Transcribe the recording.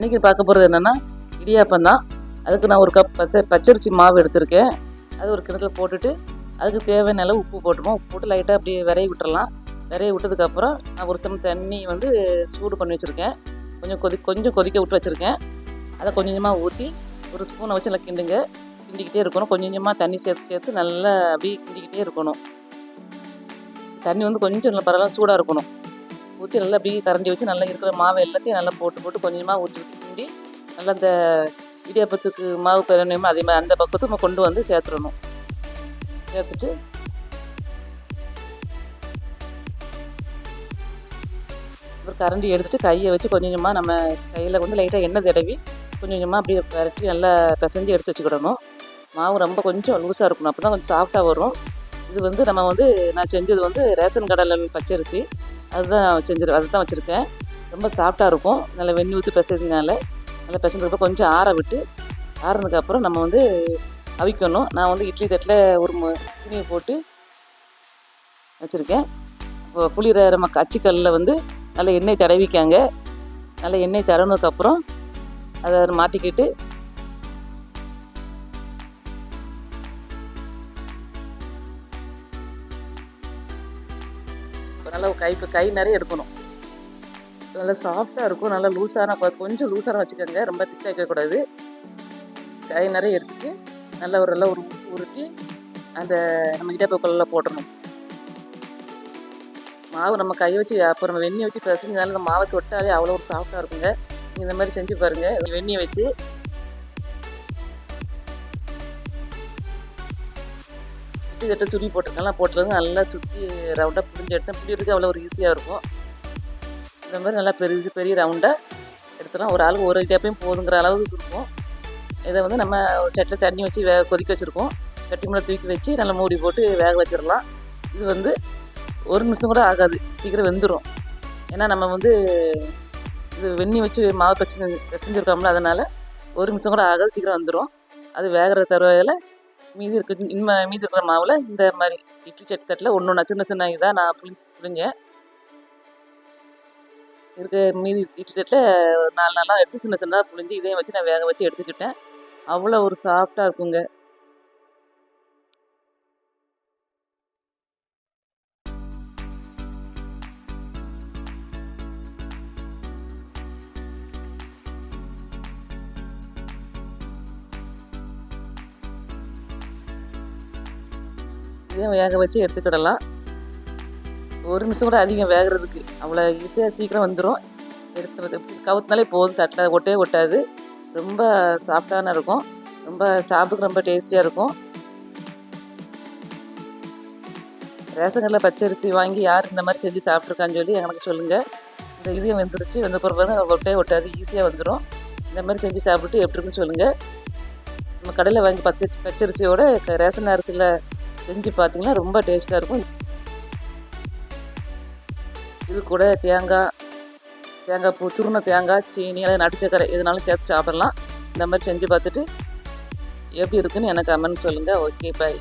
இன்றைக்கி பார்க்க போகிறது என்னென்னா இடியாப்பம் தான். அதுக்கு நான் ஒரு கப் பச்சை பச்சரிசி மாவு எடுத்திருக்கேன். அது ஒரு கிணத்துல போட்டுட்டு அதுக்கு தேவையான அளவு உப்பு போட்டுப்போம் உப்பு போட்டு லைட்டாக அப்படியே விரைய விட்டுறலாம். விரைய விட்டதுக்கப்புறம் நான் ஒரு சம் தண்ணி வந்து சூடு பண்ணி வச்சுருக்கேன். கொஞ்சம் கொதி கொஞ்சம் கொதிக்க விட்டு வச்சுருக்கேன். அதை கொஞ்சம் கொஞ்சமாக ஊற்றி ஒரு ஸ்பூனை வச்சு நல்லா கிண்டுங்க. கிண்டிக்கிட்டே இருக்கணும். கொஞ்சம் கொஞ்சமாக தண்ணி சேர்த்து சேர்த்து நல்லா அப்படியே கிண்டிக்கிட்டே இருக்கணும். தண்ணி வந்து கொஞ்சம் நல்லா பரவாயில்ல சூடாக இருக்கணும். ஊற்றி நல்லா அப்படியே கரண்டி வச்சு நல்லா இருக்கிற மாவை எல்லாத்தையும் நல்லா போட்டு போட்டு கொஞ்சமாக ஊற்றி ஊற்றி கிண்டி நல்லா அந்த இடியாப்பத்துக்கு மாவு பிறனையுமோ அதே மாதிரி அந்த பக்கத்துக்கு நம்ம கொண்டு வந்து சேர்த்துடணும். சேர்த்துட்டு அப்புறம் கரண்டி எடுத்துட்டு கையை வச்சு கொஞ்சம் கொஞ்சமாக நம்ம கையில் வந்து லைட்டாக எண்ணெய் தடவி கொஞ்சம் கொஞ்சமாக அப்படியே பரட்டி நல்லா பிசைஞ்சு எடுத்து வச்சுக்கிடணும். மாவு ரொம்ப கொஞ்சம் லூஸாக இருக்கணும். அப்போ தான் கொஞ்சம் சாஃப்டாக வரும். இது வந்து நம்ம வந்து நான் செஞ்சது வந்து ரேஷன் கடையில் பச்சரிசி. அதுதான் செஞ்சிரு அதுதான் வச்சுருக்கேன். ரொம்ப சாஃப்டாக இருக்கும். நல்லா வெண்ணி ஊற்றி பிசைஞ்சதுனால நல்லா பிசைஞ்சதுக்கப்புறம் கொஞ்சம் ஆற விட்டு ஆறுனதுக்கப்புறம் நம்ம வந்து அவிக்கணும். நான் வந்து இட்லி தட்டில் ஒரு துணியை போட்டு வச்சுருக்கேன். இப்போ புளிகிற நம்ம வந்து நல்ல எண்ணெய் தடவிக்காங்க. நல்ல எண்ணெய் தடவினதுக்கப்புறம் அதை மாட்டிக்கிட்டு நல்லா கை கை நிறைய எடுக்கணும். நல்லா சாஃப்டாக இருக்கும். நல்லா லூஸான கொஞ்சம் லூஸாக வச்சுக்கோங்க. ரொம்ப திக்காக வைக்கக்கூடாது. கை நிறைய எடுத்துட்டு நல்லா ஒரு நல்லா ஒரு உருட்டி அந்த நம்ம இடியாப்பக்கல்லில் போடணும் மாவு நம்ம கை வச்சு அப்புறம் வெந்நியை வச்சு பிசைஞ்சாலும் இந்த மாவை தொட்டாலே அவ்வளோ ஒரு சாஃப்டாக இருக்குங்க. நீங்கள் இந்த மாதிரி செஞ்சு பாருங்கள் வெந்நியை வச்சு சுற்றி தட்டு துணி போட்டிருக்கலாம் போட்டுருந்து நல்லா சுற்றி ரவுண்டாக புரிஞ்சு எடுத்தேன். புளியறதுக்கு அவ்வளோ ஒரு ஈஸியாக இருக்கும். இந்த மாதிரி நல்லா பெருசு பெரிய ரவுண்டாக எடுத்துலாம் ஒரு ஆளுக்கு ஒரு டேப்பையும் போதுங்கிற அளவுக்கு இருக்கும் இதை வந்து நம்ம சட்டில் தண்ணி வச்சு வே கொதிக்க வச்சுருக்கோம். சட்டி மேலே தூக்கி வச்சு நல்லா மூடி போட்டு வேக வச்சிடலாம். இது வந்து ஒரு நிமிஷம் கூட ஆகாது. சீக்கிரம் வெந்துடும் ஏன்னா நம்ம வந்து இது வெந்நி வச்சு மாவு பச்சை பிசைஞ்சிருக்கோம்ல அதனால் ஒரு நிமிஷம் கூட ஆகாது. சீக்கிரம் வந்துடும் அது வேகிற தருவாயில் மீதி இருக்க. இன்ம மீதி இருக்கிற மாவில் இந்த மாதிரி இட்லி சட்டி தட்டில் ஒன்று ஒன்றா சின்ன சின்ன இதாக நான் புளி புளிஞ்சேன் இருக்க மீதி இட்லி தட்டில் நாலு நாளாக எடுத்து சின்ன சின்னதாக புளிஞ்சு இதையும் வச்சு நான் வேக வச்சு எடுத்துக்கிட்டேன். அவ்வளோ ஒரு சாஃப்டாக இருக்குங்க. இதையும் வேக வச்சு எடுத்துக்கிடலாம். ஒரு நிமிஷம் கூட அதிகம் வேகிறதுக்கு. அவ்வளோ ஈஸியாக சீக்கிரம் வந்துடும் எடுத்து கவுத்துனாலே போதும். தட்டில் ஒட்டே ஒட்டாது. ரொம்ப சாஃப்டான இருக்கும். ரொம்ப சாப்பிட்டுக்கு ரொம்ப டேஸ்டியாக இருக்கும். ரேஷன் கடையில் பச்சரிசி வாங்கி யார் இந்த மாதிரி செஞ்சு சாப்பிட்ருக்கான்னு சொல்லி எனக்கு சொல்லுங்கள் இந்த இதையும் வந்துருச்சு. வெந்த பிறகு ஒட்டே ஒட்டாது. ஈஸியாக வந்துடும் இந்த மாதிரி செஞ்சு சாப்பிட்டு எப்படி இருக்குன்னு சொல்லுங்கள் நம்ம கடையில் வாங்கி பச்சை பச்சரிசியோட க- ரேஷன் அரிசியில் செஞ்சு பார்த்தீங்கன்னா ரொம்ப டேஸ்ட்டாக இருக்கும். இது கூட தேங்காய் தேங்காய் பூ துருண தேங்காய் சீனி அல்லது நாட்டு சக்கரை எதுனாலும் சேர்த்து சாப்பிடலாம். இந்த மாதிரி செஞ்சு பார்த்துட்டு எப்படி இருக்குன்னு எனக்கு கமெண்ட் சொல்லுங்கள் ஓகே பாய்